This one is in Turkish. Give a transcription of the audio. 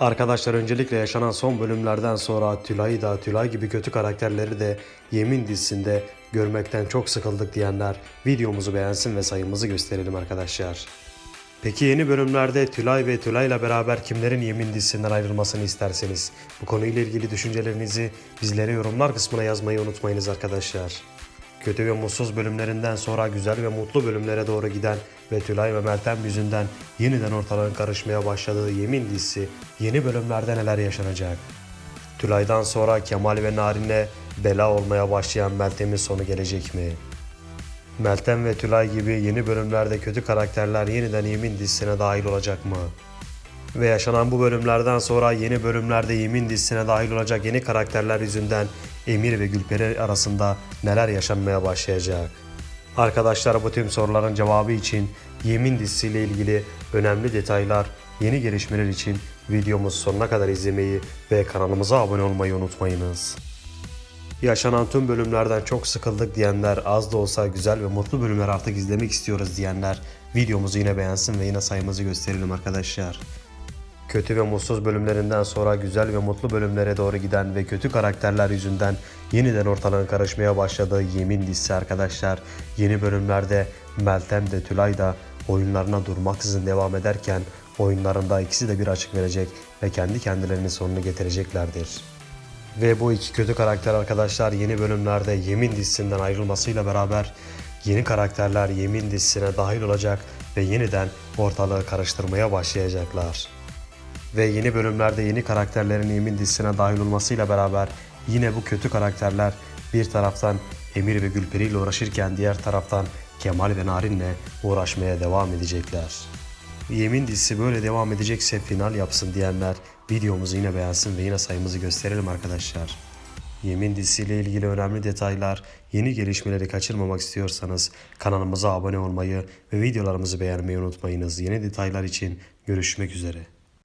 Arkadaşlar öncelikle yaşanan son bölümlerden sonra Tülay'ı da Tülay gibi kötü karakterleri de Yemin dizisinde görmekten çok sıkıldık diyenler videomuzu beğensin ve sayımızı gösterelim arkadaşlar. Peki yeni bölümlerde Tülay ve Tülay'la beraber kimlerin Yemin dizisinden ayrılmasını isterseniz bu konuyla ilgili düşüncelerinizi bizlere yorumlar kısmına yazmayı unutmayınız arkadaşlar. Kötü ve mutsuz bölümlerinden sonra güzel ve mutlu bölümlere doğru giden ve Tülay ve Meltem yüzünden yeniden ortalığın karışmaya başladığı Yemin dizisi yeni bölümlerde neler yaşanacak? Tülay'dan sonra Kemal ve Narin'le bela olmaya başlayan Meltem'in sonu gelecek mi? Meltem ve Tülay gibi yeni bölümlerde kötü karakterler yeniden Yemin dizisine dahil olacak mı? Ve yaşanan bu bölümlerden sonra yeni bölümlerde Yemin dizisine dahil olacak yeni karakterler yüzünden Emir ve Gülperi arasında neler yaşanmaya başlayacak? Arkadaşlar bu tüm soruların cevabı için Yemin dizisiyle ilgili önemli detaylar, yeni gelişmeler için videomuzu sonuna kadar izlemeyi ve kanalımıza abone olmayı unutmayınız. Yaşanan tüm bölümlerden çok sıkıldık diyenler, az da olsa güzel ve mutlu bölümler artık izlemek istiyoruz diyenler videomuzu yine beğensin ve yine sayımızı gösterelim arkadaşlar. Kötü ve mutsuz bölümlerinden sonra güzel ve mutlu bölümlere doğru giden ve kötü karakterler yüzünden yeniden ortalığın karışmaya başladığı Yemin dizisi arkadaşlar. Yeni bölümlerde Meltem de Tülay da oyunlarına durmaksızın devam ederken oyunlarında ikisi de bir açık verecek ve kendi kendilerinin sonunu getireceklerdir. Ve bu iki kötü karakter arkadaşlar yeni bölümlerde Yemin dizisinden ayrılmasıyla beraber yeni karakterler Yemin dizisine dahil olacak ve yeniden ortalığı karıştırmaya başlayacaklar. Ve yeni bölümlerde yeni karakterlerin Yemin dizisine dahil olmasıyla beraber yine bu kötü karakterler bir taraftan Emir ve Gülperi ile uğraşırken diğer taraftan Kemal ve Narin'le uğraşmaya devam edecekler. Yemin dizisi böyle devam edecekse final yapsın diyenler videomuzu yine beğensin ve yine sayımızı gösterelim arkadaşlar. Yemin dizisiyle ilgili önemli detaylar, yeni gelişmeleri kaçırmamak istiyorsanız kanalımıza abone olmayı ve videolarımızı beğenmeyi unutmayınız. Yeni detaylar için görüşmek üzere.